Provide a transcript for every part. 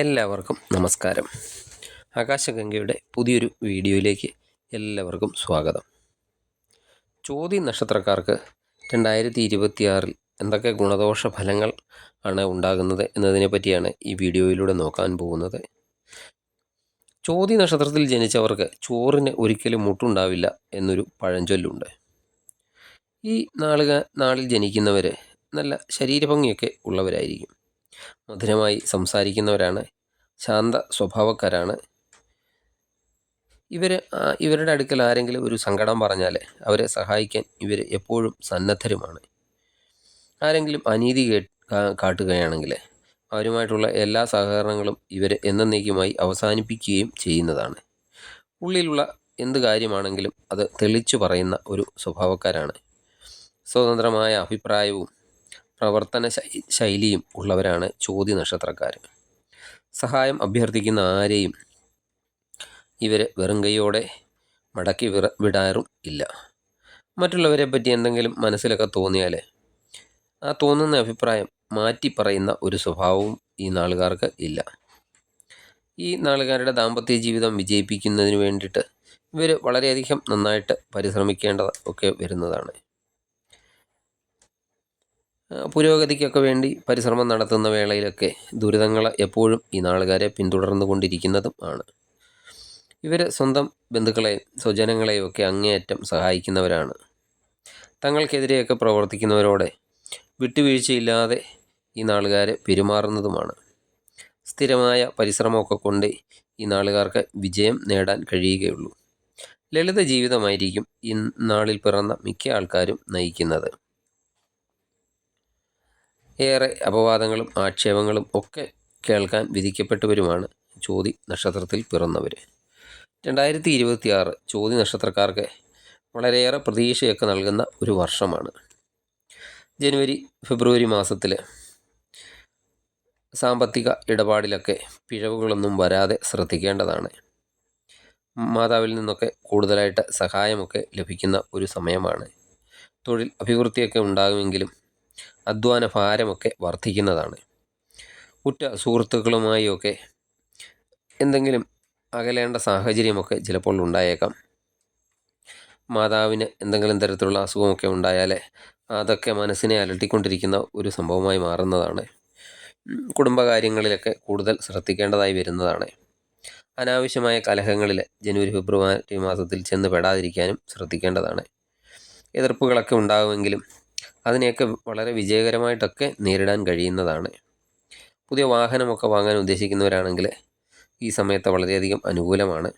എല്ലാവർക്കും നമസ്കാരം. ആകാശഗംഗയുടെ പുതിയൊരു വീഡിയോയിലേക്ക് എല്ലാവർക്കും സ്വാഗതം. ചോതി നക്ഷത്രക്കാർക്ക് രണ്ടായിരത്തി ഇരുപത്തിയാറിൽ എന്തൊക്കെ ഗുണദോഷ ഫലങ്ങൾ ആണ് ഉണ്ടാകുന്നത് എന്നതിനെ പറ്റിയാണ് ഈ വീഡിയോയിലൂടെ നോക്കാൻ പോകുന്നത്. ചോതി നക്ഷത്രത്തിൽ ജനിച്ചവർക്ക് ചോറിന് ഒരിക്കലും മുട്ടുണ്ടാവില്ല എന്നൊരു പഴഞ്ചൊല്ലുണ്ട്. ഈ നാളുക നാളിൽ ജനിക്കുന്നവർ നല്ല ശരീരഭംഗിയൊക്കെ ഉള്ളവരായിരിക്കും. മധുരമായി സംസാരിക്കുന്നവരാണ്. ശാന്ത സ്വഭാവക്കാരാണ്. ഇവർ ഇവരുടെ അടുക്കൽ ആരെങ്കിലും ഒരു സങ്കടം പറഞ്ഞാൽ അവരെ സഹായിക്കാൻ ഇവർ എപ്പോഴും സന്നദ്ധരുമാണ്. ആരെങ്കിലും അനീതി കാട്ടുകയാണെങ്കിൽ അവരുമായിട്ടുള്ള എല്ലാ സഹകരണങ്ങളും ഇവർ എന്നേക്കുമായി അവസാനിപ്പിക്കുകയും ചെയ്യുന്നതാണ്. ഉള്ളിലുള്ള എന്ത് കാര്യമാണെങ്കിലും അത് തെളിച്ചു പറയുന്ന ഒരു സ്വഭാവക്കാരാണ്. സ്വതന്ത്രമായ അഭിപ്രായവും പ്രവർത്തന ശൈലിയും ഉള്ളവരാണ് ചോദ്യ നക്ഷത്രക്കാർ. സഹായം അഭ്യർത്ഥിക്കുന്ന ആരെയും ഇവർ വെറും കൈയോടെ മടക്കി വിറ വിടാറും ഇല്ല. മറ്റുള്ളവരെ പറ്റി എന്തെങ്കിലും മനസ്സിലൊക്കെ തോന്നിയാൽ ആ തോന്നുന്ന അഭിപ്രായം മാറ്റി പറയുന്ന ഒരു സ്വഭാവവും ഈ നാളുകാർക്ക് ഇല്ല. ഈ നാളുകാരുടെ ദാമ്പത്യ ജീവിതം വിജയിപ്പിക്കുന്നതിന് വേണ്ടിയിട്ട് ഇവർ വളരെയധികം നന്നായിട്ട് പരിശ്രമിക്കേണ്ടത് ഒക്കെ വരുന്നതാണ്. പുരോഗതിക്കൊക്കെ വേണ്ടി പരിശ്രമം നടത്തുന്ന വേളയിലൊക്കെ ദുരിതങ്ങൾ എപ്പോഴും ഈ നാളുകാരെ പിന്തുടർന്നു കൊണ്ടിരിക്കുന്നതും ആണ്. ഇവർ സ്വന്തം ബന്ധുക്കളെയും സ്വജനങ്ങളെയും ഒക്കെ അങ്ങേയറ്റം സഹായിക്കുന്നവരാണ്. തങ്ങൾക്കെതിരെയൊക്കെ പ്രവർത്തിക്കുന്നവരോടെ വിട്ടുവീഴ്ചയില്ലാതെ ഈ നാളുകാർ പെരുമാറുന്നതുമാണ്. സ്ഥിരമായ പരിശ്രമമൊക്കെ കൊണ്ട് ഈ നാളുകാർക്ക് വിജയം നേടാൻ കഴിയുകയുള്ളൂ. ലളിത ജീവിതമായിരിക്കും ഈ നാളിൽ പിറന്ന മിക്ക ആൾക്കാരും നയിക്കുന്നത്. ഏറെ അപവാദങ്ങളും ആക്ഷേപങ്ങളും ഒക്കെ കേൾക്കാൻ വിധിക്കപ്പെട്ടവരുമാണ് ചോതി നക്ഷത്രത്തിൽ പിറന്നവർ രണ്ടായിരത്തി ഇരുപത്തിയാറ് ചോതി നക്ഷത്രക്കാർക്ക് വളരെയേറെ പ്രതീക്ഷയൊക്കെ നൽകുന്ന ഒരു വർഷമാണ്. ജനുവരി ഫെബ്രുവരി മാസത്തിൽ സാമ്പത്തിക ഇടപാടിലൊക്കെ പിഴവുകളൊന്നും വരാതെ ശ്രദ്ധിക്കേണ്ടതാണ്. മാതാവിൽ നിന്നൊക്കെ കൂടുതലായിട്ട് സഹായമൊക്കെ ലഭിക്കുന്ന ഒരു സമയമാണ്. തൊഴിൽ അഭിവൃദ്ധിയൊക്കെ ഉണ്ടാകുമെങ്കിലും അധ്വാന ഭാരമൊക്കെ വർദ്ധിക്കുന്നതാണ്. ഉറ്റ സുഹൃത്തുക്കളുമായി ഒക്കെ എന്തെങ്കിലും അകലേണ്ട സാഹചര്യമൊക്കെ ചിലപ്പോൾ ഉണ്ടായേക്കാം. മാതാവിന് എന്തെങ്കിലും തരത്തിലുള്ള അസുഖമൊക്കെ ഉണ്ടായാൽ അതൊക്കെ മനസ്സിനെ അലട്ടിക്കൊണ്ടിരിക്കുന്ന ഒരു സംഭവമായി മാറുന്നതാണ്. കുടുംബകാര്യങ്ങളിലൊക്കെ കൂടുതൽ ശ്രദ്ധിക്കേണ്ടതായി വരുന്നതാണ്. അനാവശ്യമായ കലഹങ്ങളിൽ ജനുവരി ഫെബ്രുവരി മാസത്തിൽ ചെന്ന് പെടാതിരിക്കാനും ശ്രദ്ധിക്കേണ്ടതാണ്. എതിർപ്പുകളൊക്കെ ഉണ്ടാകുമെങ്കിലും അതിനെയൊക്കെ വളരെ വിജയകരമായിട്ടൊക്കെ നേരിടാൻ കഴിയുന്നതാണ്. പുതിയ വാഹനമൊക്കെ വാങ്ങാൻ ഉദ്ദേശിക്കുന്നവരാണെങ്കിൽ ഈ സമയത്ത് വളരെയധികം അനുകൂലമാണ്.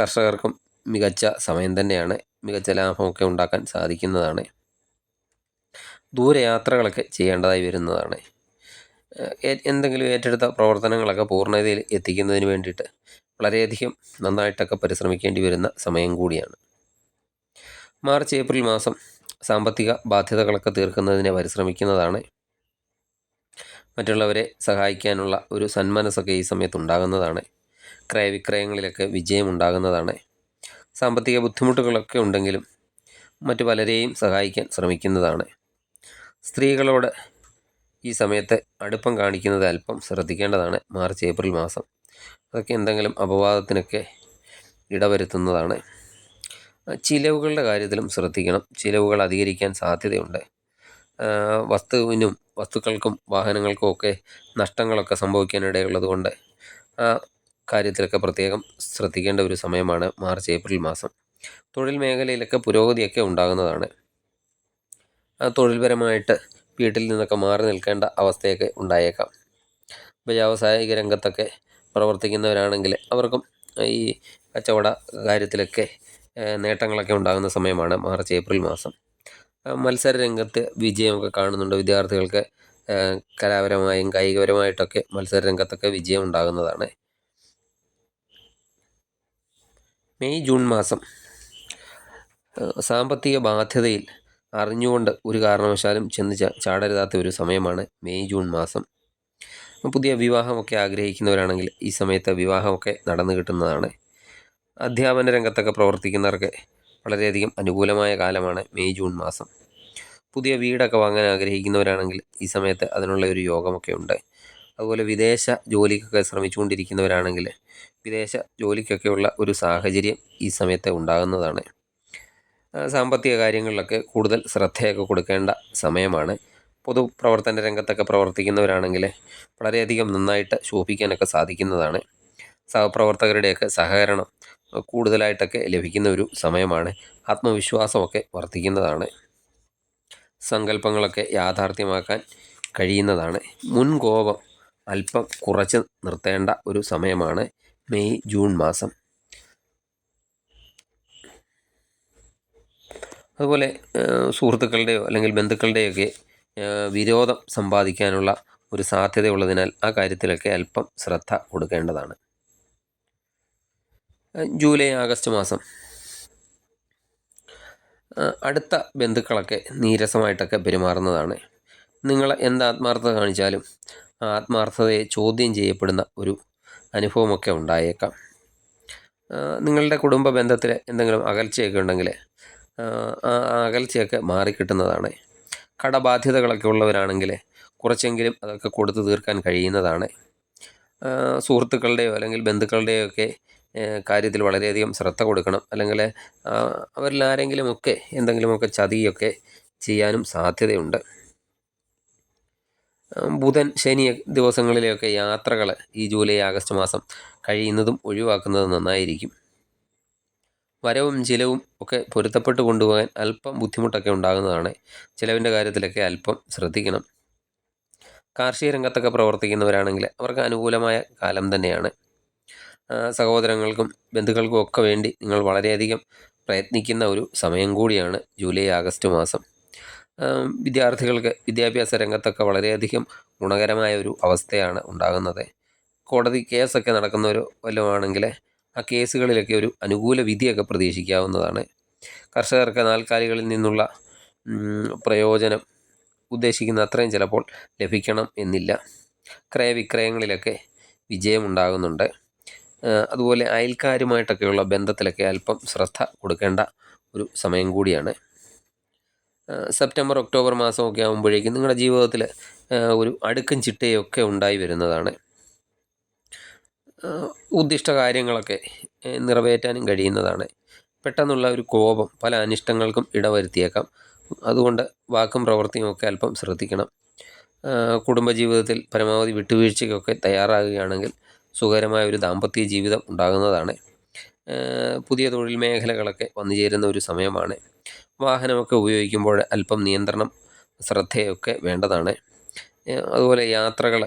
കർഷകർക്കും മികച്ച സമയം തന്നെയാണ് മികച്ച ലാഭമൊക്കെ ഉണ്ടാക്കാൻ സാധിക്കുന്നതാണ്. ദൂരയാത്രകളൊക്കെ ചെയ്യേണ്ടതായി വരുന്നതാണ്. എന്തെങ്കിലും ഏറ്റെടുത്ത പ്രവർത്തനങ്ങളൊക്കെ പൂർണതയിൽ എത്തിക്കുന്നതിന് വേണ്ടിയിട്ട് വളരെയധികം നന്നായിട്ടൊക്കെ പരിശ്രമിക്കേണ്ടി വരുന്ന സമയം കൂടിയാണ്. മാർച്ച് ഏപ്രിൽ മാസം സാമ്പത്തിക ബാധ്യതകളൊക്കെ തീർക്കുന്നതിനെ പരിശ്രമിക്കുന്നതാണ് മറ്റുള്ളവരെ സഹായിക്കാനുള്ള ഒരു സന്മനസ്സൊക്കെ ഈ സമയത്ത് ഉണ്ടാകുന്നതാണ് ക്രയവിക്രയങ്ങളിലൊക്കെ വിജയം ഉണ്ടാകുന്നതാണ് സാമ്പത്തിക ബുദ്ധിമുട്ടുകളൊക്കെ ഉണ്ടെങ്കിലും മറ്റു പലരെയും സഹായിക്കാൻ ശ്രമിക്കുന്നതാണ്. സ്ത്രീകളോട് ഈ സമയത്ത് അടുപ്പം കാണിക്കുന്നത് അല്പം ശ്രദ്ധിക്കേണ്ടതാണ്. മാർച്ച് ഏപ്രിൽ മാസം. അതൊക്കെ എന്തെങ്കിലും അപവാദത്തിനൊക്കെ ഇടവരുത്തുന്നതാണ്. ചിലവുകളുടെ കാര്യത്തിലും ശ്രദ്ധിക്കണം. ചിലവുകൾ അധികരിക്കാൻ സാധ്യതയുണ്ട്. വസ്തുവിനും വസ്തുക്കൾക്കും വാഹനങ്ങൾക്കും ഒക്കെ നഷ്ടങ്ങളൊക്കെ സംഭവിക്കാനിടയുള്ളത് കൊണ്ട് ആ കാര്യത്തിലൊക്കെ പ്രത്യേകം ശ്രദ്ധിക്കേണ്ട ഒരു സമയമാണ് മാർച്ച് ഏപ്രിൽ മാസം. തൊഴിൽ മേഖലയിലൊക്കെ പുരോഗതിയൊക്കെ ഉണ്ടാകുന്നതാണ്. തൊഴിൽപരമായിട്ട് വീട്ടിൽ നിന്നൊക്കെ മാറി നിൽക്കേണ്ട അവസ്ഥയൊക്കെ ഉണ്ടായേക്കാം. വ്യാവസായിക രംഗത്തൊക്കെ പ്രവർത്തിക്കുന്നവരാണെങ്കിൽ അവർക്കും ഈ കച്ചവട കാര്യത്തിലൊക്കെ നേട്ടങ്ങളൊക്കെ ഉണ്ടാകുന്ന സമയമാണ് മാർച്ച് ഏപ്രിൽ മാസം. മത്സര രംഗത്ത് വിജയമൊക്കെ കാണുന്നുണ്ട്. വിദ്യാർത്ഥികൾക്ക് കലാപരമായും കായികപരമായിട്ടൊക്കെ മത്സര രംഗത്തൊക്കെ വിജയം ഉണ്ടാകുന്നതാണ്. മെയ് ജൂൺ മാസം. സാമ്പത്തിക ബാധ്യതയിൽ അറിഞ്ഞുകൊണ്ട് ഒരു കാരണവശാലും ചെന്ന് ചാടരുതാത്ത ഒരു സമയമാണ് മെയ് ജൂൺ മാസം. പുതിയ വിവാഹമൊക്കെ ആഗ്രഹിക്കുന്നവരാണെങ്കിൽ ഈ സമയത്ത് വിവാഹമൊക്കെ നടന്നു കിട്ടുന്നതാണ്. അധ്യാപന രംഗത്തൊക്കെ പ്രവർത്തിക്കുന്നവർക്ക് വളരെയധികം അനുകൂലമായ കാലമാണ് മെയ് ജൂൺ മാസം. പുതിയ വീടൊക്കെ വാങ്ങാൻ ആഗ്രഹിക്കുന്നവരാണെങ്കിൽ ഈ സമയത്ത് അതിനുള്ള ഒരു യോഗമൊക്കെ ഉണ്ട്. അതുപോലെ വിദേശ ജോലിക്കൊക്കെ ശ്രമിച്ചുകൊണ്ടിരിക്കുന്നവരാണെങ്കിൽ വിദേശ ജോലിക്കൊക്കെയുള്ള ഒരു സാഹചര്യം ഈ സമയത്ത് ഉണ്ടാകുന്നതാണ്. സാമ്പത്തിക കാര്യങ്ങളിലൊക്കെ കൂടുതൽ ശ്രദ്ധയൊക്കെ കൊടുക്കേണ്ട സമയമാണ്. പൊതുപ്രവർത്തന രംഗത്തൊക്കെ പ്രവർത്തിക്കുന്നവരാണെങ്കിൽ വളരെയധികം നന്നായിട്ട് ശോഭിക്കാനൊക്കെ സാധിക്കുന്നതാണ്. സഹപ്രവർത്തകരുടെയൊക്കെ സഹകരണം കൂടുതലായിട്ടൊക്കെ ലഭിക്കുന്ന ഒരു സമയമാണ്. ആത്മവിശ്വാസമൊക്കെ വർദ്ധിക്കുന്നതാണ്. സങ്കല്പങ്ങളൊക്കെ യാഥാർത്ഥ്യമാക്കാൻ കഴിയുന്നതാണ്. മുൻകോപം അല്പം കുറച്ച് നിർത്തേണ്ട ഒരു സമയമാണ് മെയ് ജൂൺ മാസം. അതുപോലെ സുഹൃത്തുക്കളുടെയോ അല്ലെങ്കിൽ ബന്ധുക്കളുടെയൊക്കെ വിരോധം സമ്പാദിക്കാനുള്ള ഒരു സാധ്യതയുള്ളതിനാൽ ആ കാര്യത്തിലൊക്കെ അല്പം ശ്രദ്ധ കൊടുക്കേണ്ടതാണ്. ജൂലൈ ആഗസ്റ്റ് മാസം. അടുത്ത ബന്ധുക്കളൊക്കെ നീരസമായിട്ടൊക്കെ പെരുമാറുന്നതാണ്. നിങ്ങൾ എന്ത് ആത്മാർത്ഥത കാണിച്ചാലും ആത്മാർത്ഥതയെ ചോദ്യം ചെയ്യപ്പെടുന്ന ഒരു അനുഭവമൊക്കെ ഉണ്ടായേക്കാം. നിങ്ങളുടെ കുടുംബ ബന്ധത്തിൽ എന്തെങ്കിലും അകൽച്ചയൊക്കെ ഉണ്ടെങ്കിൽ ആ അകൽച്ചയൊക്കെ മാറിക്കിട്ടുന്നതാണ്. കടബാധ്യതകളൊക്കെ ഉള്ളവരാണെങ്കിൽ കുറച്ചെങ്കിലും അതൊക്കെ കൊടുത്തു തീർക്കാൻ കഴിയുന്നതാണ്. സുഹൃത്തുക്കളുടെയോ അല്ലെങ്കിൽ ബന്ധുക്കളുടെയോ ഒക്കെ കാര്യത്തിൽ വളരെയധികം ശ്രദ്ധ കൊടുക്കണം. അല്ലെങ്കിൽ അവരിൽ ആരെങ്കിലുമൊക്കെ എന്തെങ്കിലുമൊക്കെ ചതിയൊക്കെ ചെയ്യാനും സാധ്യതയുണ്ട്. ബുധൻ ശനി ദിവസങ്ങളിലെയൊക്കെ യാത്രകൾ ഈ ജൂലൈ ആഗസ്റ്റ് മാസം കഴിയുന്നതും ഒഴിവാക്കുന്നതും നന്നായിരിക്കും. വരവും ചിലവും ഒക്കെ പൊരുത്തപ്പെട്ട് കൊണ്ടുപോകാൻ അല്പം ബുദ്ധിമുട്ടൊക്കെ ഉണ്ടാകുന്നതാണ്. ചിലവിന്റെ കാര്യത്തിലൊക്കെ അല്പം ശ്രദ്ധിക്കണം. കാർഷിക രംഗത്തൊക്കെ പ്രവർത്തിക്കുന്നവരാണെങ്കിൽ അവർക്ക് അനുകൂലമായ കാലം തന്നെയാണ്. സഹോദരങ്ങൾക്കും ബന്ധുക്കൾക്കും ഒക്കെ വേണ്ടി നിങ്ങൾ വളരെയധികം പ്രയത്നിക്കുന്ന ഒരു സമയം കൂടിയാണ് ജൂലൈ ആഗസ്റ്റ് മാസം. വിദ്യാർത്ഥികൾക്ക് വിദ്യാഭ്യാസ രംഗത്തൊക്കെ വളരെയധികം ഗുണകരമായ ഒരു അവസ്ഥയാണ് ഉണ്ടാകുന്നത്. കോടതി കേസൊക്കെ നടക്കുന്ന ഒരു വല്ലതുമാണെങ്കിൽ ആ കേസുകളിലൊക്കെ ഒരു അനുകൂല വിധിയൊക്കെ പ്രതീക്ഷിക്കാവുന്നതാണ്. കർഷകർക്ക് നാൽക്കാലികളിൽ നിന്നുള്ള പ്രയോജനം ഉദ്ദേശിക്കുന്ന അത്രയും ചിലപ്പോൾ ലഭിക്കണം എന്നില്ല. ക്രയവിക്രയങ്ങളിലൊക്കെ വിജയമുണ്ടാകുന്നുണ്ട്. അതുപോലെ അയൽക്കാരുമായിട്ടൊക്കെയുള്ള ബന്ധത്തിലൊക്കെ അല്പം ശ്രദ്ധ കൊടുക്കേണ്ട ഒരു സമയം കൂടിയാണ്. സെപ്റ്റംബർ ഒക്ടോബർ മാസമൊക്കെ ആകുമ്പോഴേക്കും നിങ്ങളുടെ ജീവിതത്തിൽ ഒരു അടുക്കും ചിട്ടയൊക്കെ ഉണ്ടായി വരുന്നതാണ്. ഉദ്ദിഷ്ട കാര്യങ്ങളൊക്കെ നിറവേറ്റാനും കഴിയുന്നതാണ്. പെട്ടെന്നുള്ള ഒരു കോപം പല അനിഷ്ടങ്ങൾക്കും ഇടവരുത്തിയേക്കാം. അതുകൊണ്ട് വാക്കും പ്രവൃത്തിയും ഒക്കെ അല്പം ശ്രദ്ധിക്കണം. കുടുംബജീവിതത്തിൽ പരമാവധി വിട്ടുവീഴ്ചയ്ക്കൊക്കെ തയ്യാറാകുകയാണെങ്കിൽ സുഖകരമായ ഒരു ദാമ്പത്യ ജീവിതം ഉണ്ടാകുന്നതാണ്. പുതിയ തൊഴിൽ മേഖലകളൊക്കെ വന്നു ചേരുന്ന ഒരു സമയമാണ്. വാഹനമൊക്കെ ഉപയോഗിക്കുമ്പോൾ അല്പം നിയന്ത്രണം ശ്രദ്ധയൊക്കെ വേണ്ടതാണ്. അതുപോലെ യാത്രകൾ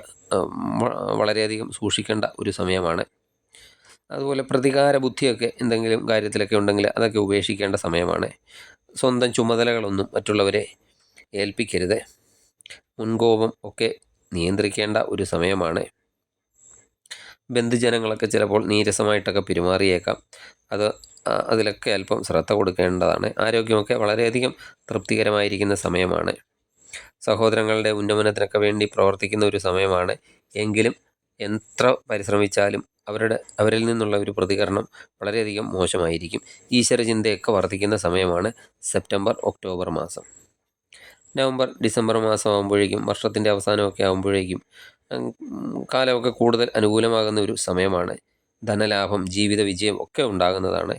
വളരെയധികം സൂക്ഷിക്കേണ്ട ഒരു സമയമാണ്. അതുപോലെ പ്രതികാര ബുദ്ധിയൊക്കെ എന്തെങ്കിലും കാര്യത്തിലൊക്കെ ഉണ്ടെങ്കിൽ അതൊക്കെ ഉപേക്ഷിക്കേണ്ട സമയമാണ്. സ്വന്തം ചുമതലകളൊന്നും മറ്റുള്ളവരെ ഏൽപ്പിക്കരുത്. മുൻകോപം ഒക്കെ നിയന്ത്രിക്കേണ്ട ഒരു സമയമാണ്. ബന്ധുജനങ്ങളൊക്കെ ചിലപ്പോൾ നീരസമായിട്ടൊക്കെ പെരുമാറിയേക്കാം. അത് അതിലൊക്കെ അല്പം ശ്രദ്ധ കൊടുക്കേണ്ടതാണ്. ആരോഗ്യമൊക്കെ വളരെയധികം തൃപ്തികരമായിരിക്കുന്ന സമയമാണ്. സഹോദരങ്ങളുടെ ഉന്നമനത്തിനൊക്കെ വേണ്ടി പ്രവർത്തിക്കുന്ന ഒരു സമയമാണ്. എങ്കിലും എത്ര പരിശ്രമിച്ചാലും അവരുടെ അവരിൽ നിന്നുള്ള ഒരു പ്രതികരണം വളരെയധികം മോശമായിരിക്കും. ഈശ്വരചിന്തയൊക്കെ വർദ്ധിക്കുന്ന സമയമാണ് സെപ്റ്റംബർ ഒക്ടോബർ മാസം. നവംബർ ഡിസംബർ മാസം ആകുമ്പോഴേക്കും വർഷത്തിന്റെ അവസാനമൊക്കെ ആകുമ്പോഴേക്കും കാലമൊക്കെ കൂടുതൽ അനുകൂലമാകുന്ന ഒരു സമയമാണ്. ധനലാഭം ജീവിത വിജയം ഒക്കെ ഉണ്ടാകുന്നതാണ്.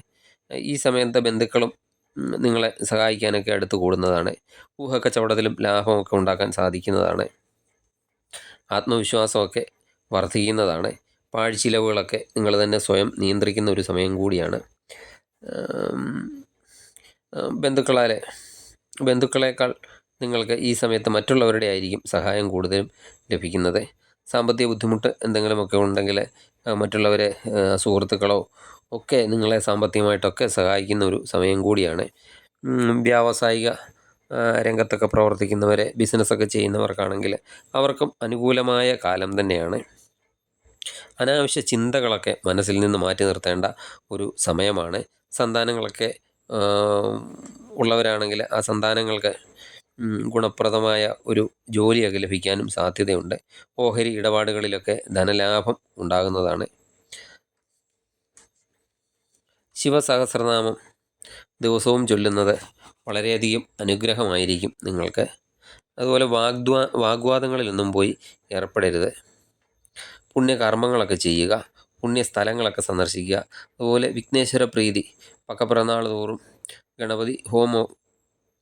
ഈ സമയത്തെ ബന്ധുക്കളും നിങ്ങളെ സഹായിക്കാനൊക്കെ അടുത്ത് കൂടുന്നതാണ്. ഊഹക്കച്ചവടത്തിലും ലാഭമൊക്കെ ഉണ്ടാക്കാൻ സാധിക്കുന്നതാണ്. ആത്മവിശ്വാസമൊക്കെ വർദ്ധിക്കുന്നതാണ്. പാഴ്ചിലവുകളൊക്കെ നിങ്ങൾ തന്നെ സ്വയം നിയന്ത്രിക്കുന്ന ഒരു സമയം കൂടിയാണ്. ബന്ധുക്കളാലെ ബന്ധുക്കളെക്കാൾ നിങ്ങൾക്ക് ഈ സമയത്ത് മറ്റുള്ളവരുടെ ആയിരിക്കും സഹായം കൂടുതലും ലഭിക്കുന്നത്. സാമ്പത്തിക ബുദ്ധിമുട്ട് എന്തെങ്കിലുമൊക്കെ ഉണ്ടെങ്കിൽ മറ്റുള്ളവരെ സുഹൃത്തുക്കളോ ഒക്കെ നിങ്ങളെ സാമ്പത്തികമായിട്ടൊക്കെ സഹായിക്കുന്ന ഒരു സമയം കൂടിയാണ്. വ്യാവസായിക രംഗത്തൊക്കെ പ്രവർത്തിക്കുന്നവരെ ബിസിനസ്സൊക്കെ ചെയ്യുന്നവർക്കാണെങ്കിൽ അവർക്കും അനുകൂലമായ കാലം തന്നെയാണ്. അനാവശ്യ ചിന്തകളൊക്കെ മനസ്സിൽ നിന്ന് മാറ്റി നിർത്തേണ്ട ഒരു സമയമാണ്. സന്താനങ്ങളൊക്കെ ഉള്ളവരാണെങ്കിൽ ആ സന്താനങ്ങൾക്ക് ഗുണപ്രദമായ ഒരു ജോലിയൊക്കെ ലഭിക്കാനും സാധ്യതയുണ്ട്. ഓഹരി ഇടപാടുകളിലൊക്കെ ധനലാഭം ഉണ്ടാകുന്നതാണ്. ശിവസഹസ്രനാമം ദിവസവും ചൊല്ലുന്നത് വളരെയധികം അനുഗ്രഹമായിരിക്കും നിങ്ങൾക്ക്. അതുപോലെ വാഗ്വാ വാഗ്വാദങ്ങളിലൊന്നും പോയി ഏർപ്പെടരുത്. പുണ്യകർമ്മങ്ങളൊക്കെ ചെയ്യുക പുണ്യസ്ഥലങ്ങളൊക്കെ സന്ദർശിക്കുക. അതുപോലെ വിഘ്നേശ്വര പ്രീതി പക്കപ്പിറന്നാൾ തോറും ഗണപതി ഹോമം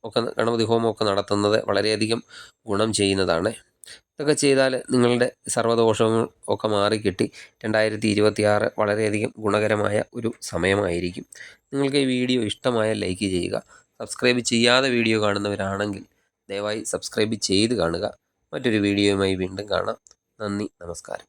ഒക്കെ ഗണപതി ഹോമമൊക്കെ നടത്തുന്നത് വളരെയധികം ഗുണം ചെയ്യുന്നതാണ്. ഇതൊക്കെ ചെയ്താൽ നിങ്ങളുടെ സർവദോഷങ്ങൾ ഒക്കെ മാറിക്കിട്ടി രണ്ടായിരത്തി ഇരുപത്തി ആറ് വളരെയധികം ഗുണകരമായ ഒരു സമയമായിരിക്കും. നിങ്ങൾക്ക് ഈ വീഡിയോ ഇഷ്ടമായ ലൈക്ക് ചെയ്യുക. സബ്സ്ക്രൈബ് ചെയ്യാതെ വീഡിയോ കാണുന്നവരാണെങ്കിൽ ദയവായി സബ്സ്ക്രൈബ് ചെയ്ത് കാണുക. മറ്റൊരു വീഡിയോയുമായി വീണ്ടും കാണാം. നന്ദി നമസ്കാരം.